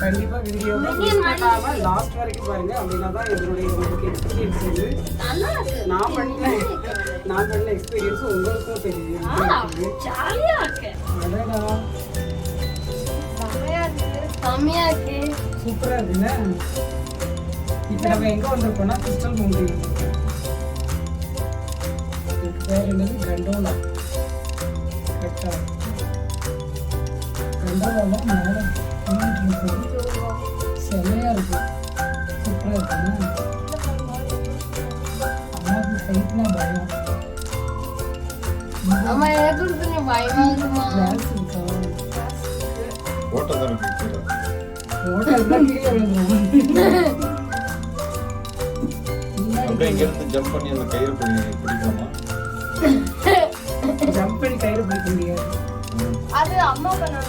கண்டிப்பா video last வரைக்கும் பாருங்க. அப்படின்னா தான் இதனுடைய உங்களுக்கு எக்ஸ்பீரியன்ஸ் வந்து நான் பண்ண நான் பண்ண எக்ஸ்பீரியன்ஸ் உங்களுக்கும் தெரியும். ஆ, ஜாலியா இருக்கு. அடடா. செமையா இருக்கு. செமையா இருக்கு. சூப்பரா இருக்குல்ல? இப்போ நம்ம எங்க வந்திருக்கோம்னா கிறிஸ்டல் மவுண்டன் பேர் என்னது? கண்டோலா கரெக்டா கண்டோலால மேலே. போயிட்டு இருக்கு செமையா இருக்கு சூப்பரா இருக்குல்ல அம்மாவுக்கு ஹைட்னா பயம் அம்மா எனக்கு கொஞ்சம் பயமா இருக்குமா? கிளாஸ் இருக்கா ஓட்டதான் இருக்கு ஹோட்டல் தான் கீழே விழுந்துரும் அப்படியே இங்க இருந்து ஜம்ப் பண்ணி அந்த கயிறு பிடி பிடிக்கலாமா ஜம்ப் பண்ணி கயிறு பிடிக்க முடியாது. அது அம்மா பண்ணுங்க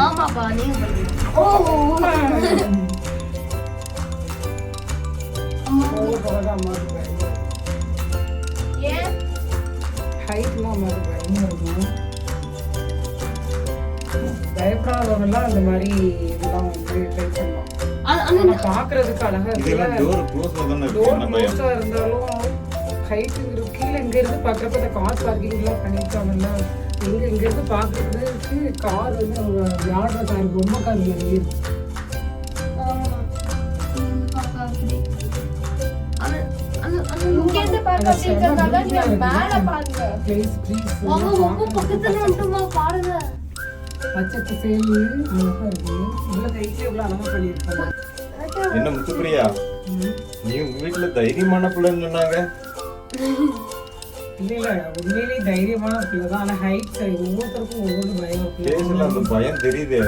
ஆமாப்பா நீங்க ஓ. ஹைட்லாம் அம்மாவுக்கு பயமா இருக்கும் பயப்படாதவங்கலாம் அந்த மாதிரி இதெல்லாம் வந்து ட்ரை பண்ணலாம். பாக்குறதுக்கு அழகா இருக்கு இருந்தாலும் ஹைட் கீழே இங்க இருந்து பாக்குறப்ப அந்த கார் பார்க்கிங் எல்லாம் பண்ணிருக்காங்கல்ல இங்க இங்க இருந்து பாக்குறதுக்கு கார் வந்து அவங்க விளையாடுற கார் பொம்மை கார் மாதிரி என்ன முத்துப்பிரியா? நீ உங்க வீட்டுல தைரியமான பிள்ளைன்னு சொன்னாங்க. இல்ல இல்ல உண்மையிலேயே தைரியமான பிள்ளை தான் ஆனா ஹைட் ஒவ்வொருத்தருக்கும் ஒவ்வொரு பயம் பேசல அந்த பயம் தெரியுது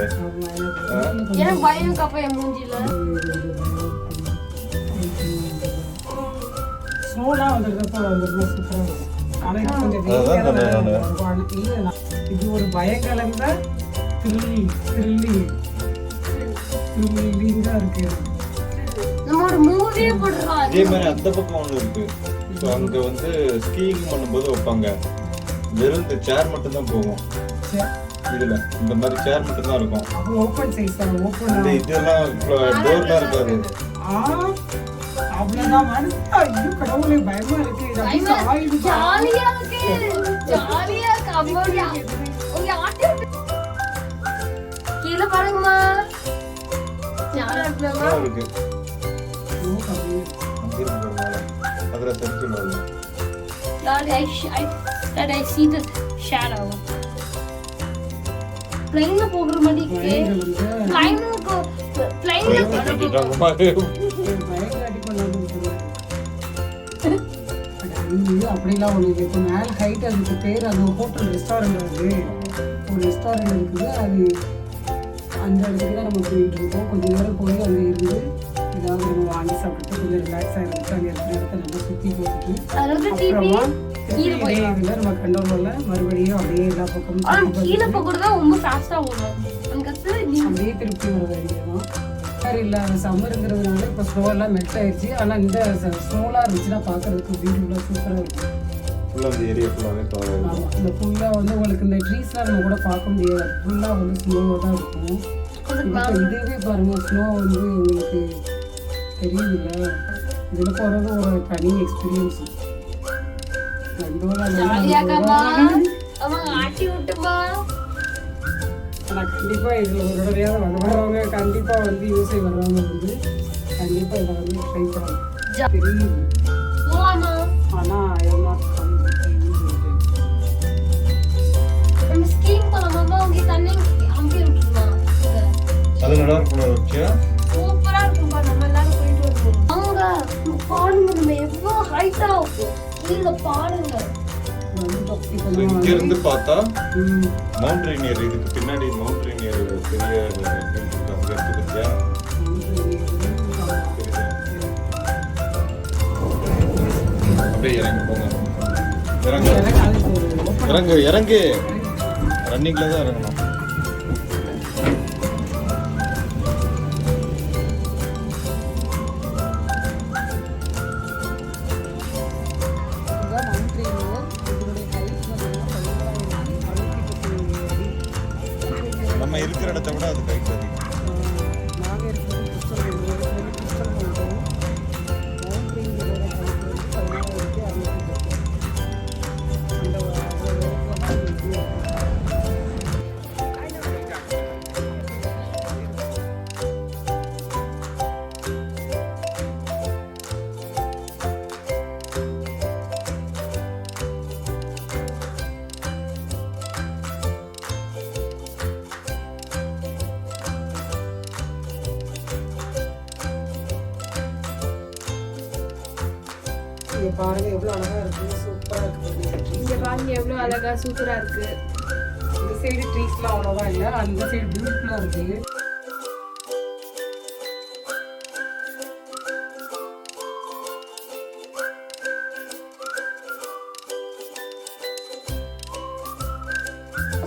எனக்கு பயம் கப்ப என் மூஞ்சில ஸ்னோலாம் வந்திருக்கப்போ வந்திருந்தா சூப்பரா இருக்கும் இது கொஞ்சம் வெயிலா ஒரு பயம் கலந்த இருக்கு நம்ம ஒரு மூவியே போடுறோம் இதே மாதிரி அந்த பக்கம் ஒண்ணு இருக்கு ஸோ அங்க வந்து ஸ்கீயிங் பண்ணும்போது வைப்பாங்க. வெறும் இந்த சேர் மட்டும் தான் போகும். சரி, இதுல இந்த மாதிரி சேர் மட்டும் தான் இருக்கும் ஓப்பன் சைஸ் தான் இந்த ஓப்பன் இதெல்லாம் டோர்லாம் இருக்காது. ஐயோ கடவுளே பயமா இருக்கு. ஜாலியா ஜாலியா கீழே பாருங்கம்மா. சர்க்கிள் வரும் Daddy, I, sh- I, Dad, I see the shadow. பிளைன்ல போகிற மாதிரிக்கு பயங்கள் வந்து பிளைனுக்கு பிளைன்ல கட்டிட்டாங்க இருக்குது. அங்க அப்படிலாம் ஒண்ணு இல்லை. இப்போ மேல height அதுக்கு பேர் அது ஹோட்டல் ரெஸ்டாரண்ட் அது ஒரு ரெஸ்டாரண்ட் இருக்குது அது அந்த இடத்துக்கு தான் நம்ம போயிட்டு இருக்கோம் கொஞ்ச நேரம் போய் அங்கே இருந்து ஏதாவது நம்ம வாங்கி சாப்பிட்டு கொஞ்சம் ரிலாக்ஸாக இருந்துட்டு அங்கே இருக்கிற இடத்த நம்ம சுற்றி டிவி அப்புறமா இதே இதில் நம்ம கண்டோரில் மறுபடியும் அப்படியே எல்லா பக்கமும் கீழே போகிறது ரொம்ப ஓடும். அப்படியே திருப்பி வர இல்லை சம்மருங்கிறதுனால இப்போ ஸ்னோலாம் மெல்ட் ஆயிடுச்சு ஆனால் இந்த ஸ்னோலாம் இருந்துச்சுன்னா பார்க்கறதுக்கு பியூட்டிஃபுல்லாக சூப்பராக இருக்கும். ஃபுல்லாக அந்த ஏரியா ஃபுல்லாகவே கவர் ஆகும் ஆமாம் இந்த ஃபுல்லாக வந்து உங்களுக்கு இந்த ட்ரீஸ்லாம் நம்ம கூட பார்க்க முடியாது. ஃபுல்லாக வந்து ஸ்னோவாக தான் இருக்கும். இதுவே பாருங்க ஸ்னோ வந்து உங்களுக்கு தெரியுதுல்ல? போகிறது ஒரு தனி எக்ஸ்பீரியன்ஸ் விட்டுமா ஆனால் கண்டிப்பாக இதில் ஒரு தடவையாவது வர வரவங்க. கண்டிப்பாக வந்து யூஸை வர்றவங்க வந்து. கண்டிப்பாக இதை வந்து ட்ரை பண்ணலாம். போலாமா? ஆனால் கீழே பாருங்க. ஸோ இங்க இருந்து பார்த்தா மவுண்ட் ரேனியர் இதுக்கு பின்னாடி மவுண்ட் ரேனியர் பெரிய. அங்க இருக்கு பத்தியா தெரியுதா? அப்படியே இறங்கி போங்க. இறங்கு. இறங்கு இறங்கு ரன்னிங்ல தான் இறங்கணும். இருக்கிற இடத்த விட அது கைட் அதிகம் இங்க பாருங்க எவ்வளோ அழகா இருக்கு. சூப்பரா இருக்கு. இங்க பாருங்க எவ்வளவு அழகா சூப்பரா இருக்கு. இந்த சைடு ட்ரீஸ்லாம் அவ்வளோவா இல்லை அந்த சைடு பியூட்டிஃபுல்லாக இருக்கு.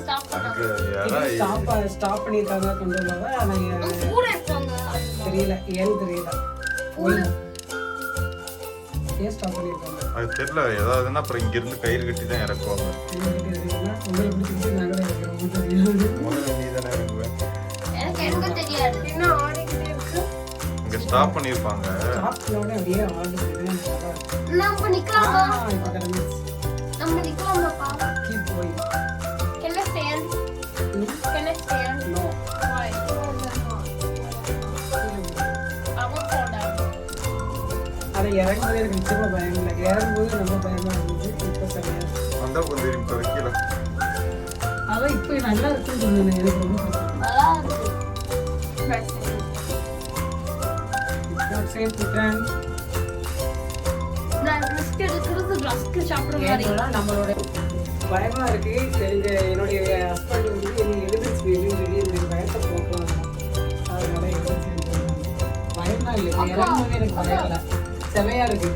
ஸ்டாப் அங்க பண்ணாங்க யாரா ஸ்டாப் ஸ்டாப் பண்ணியிருக்காங்க கொண்டு கூட இருப்பாங்க தெரியல ஏன்னு தெரியல. ஏன் ஸ்டாப் பண்ணியிருக்காங்க அது தெரியல ஏதாவதுன்னா அப்புறம் இங்க இருந்து கயிறு கட்டி தான் இறக்குவாங்க. என்ன தெரியல உங்களை பிடிச்சிட்டு நாங்கள் தான் இருக்கிறோம் தெரியாது முதல்ல நீ தானே இறங்குவேன் எனக்கு எனக்கு தெரியாது. இன்னும் ஆடிக்கிட்டே இருக்கு? இங்க ஸ்டாப் அப்படியே இருக்கு. நம்ம கிளம்பிச்சு நம்ம நிக்கலாமாப்பா? கீப் போய். இறங்கும்போது எனக்கு நிச்சயமா பயம் இல்லை. இறங்கும்போது ரொம்ப பயமா இருந்தது இப்போ சரியா இருக்கு. வந்தா கொஞ்சம் இப்ப வைக்கல. அதான் இப்போ நல்லா இருக்குன்னு சொன்னேன் எனக்கு ரொம்ப நம்மளோட பயமா இருக்கு. என்னுடைய ஹஸ்பண்ட் வந்து என்னை எலிமெண்ட்ஸ் வேணும்னு சொல்லி என்னுடைய பயத்தை போக்குறாங்க அதனால பயமா இல்லை. எனக்கு பயம் இல்லை செமையா இருக்கு.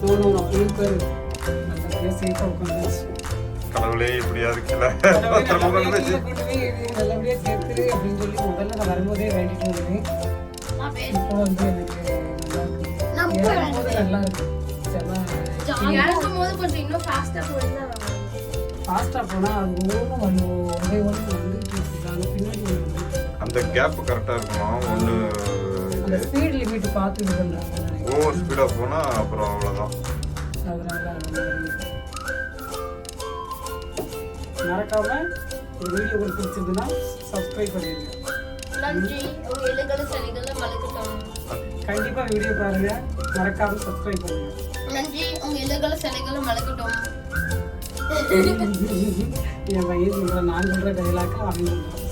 நோ இருக்கு நல்லபடியா சேஃபாக உட்காந்து கடவுளே இப்படியாவது கீழே பத்திரமா கொண்டு போய் கீழே கொண்டு போய் இது நல்லபடியா சேர்த்துரு அப்படின்னு சொல்லி முதல்ல நான் வரும்போதே வேண்டிட்டு வந்தேன் நான் வே- இப்போ வந்து எனக்கு நல்லா இருக்கு. கொஞ்சம் இன்னும் போயிருந்தா. ஃபாஸ்ட்டாக போனால் அது ஒவ்வொன்றும் ஒரே ஒன்று பின்னாடி. அந்த கேப் கரெக்டா இருக்குமா? ஒண்ணு அந்த ஸ்பீட் லிமிட் பார்த்து இது பண்ணுறாங்க ஓவர் ஸ்பீடா போனா அப்புறம் அவ்வளவுதான். அதனால அது மாதிரி. மறக்காம இந்த வீடியோ உங்களுக்கு பிடிச்சிருந்துன்னா சப்ஸ்கிரைப் பண்ணிடுங்க. நன்றி. உங்க இலைகள செடிகளை மலக்கட்டும் கண்டிப்பா வீடியோ பாருங்க. மறக்காம சப்ஸ்கிரைப் பண்ணுங்க. நன்றி. உங்க இலைகள சிலைகளை மலக்கட்டும் என் பையன் சொல்ற நான் சொல்ற டைலாக் அவன் சொல்றான்.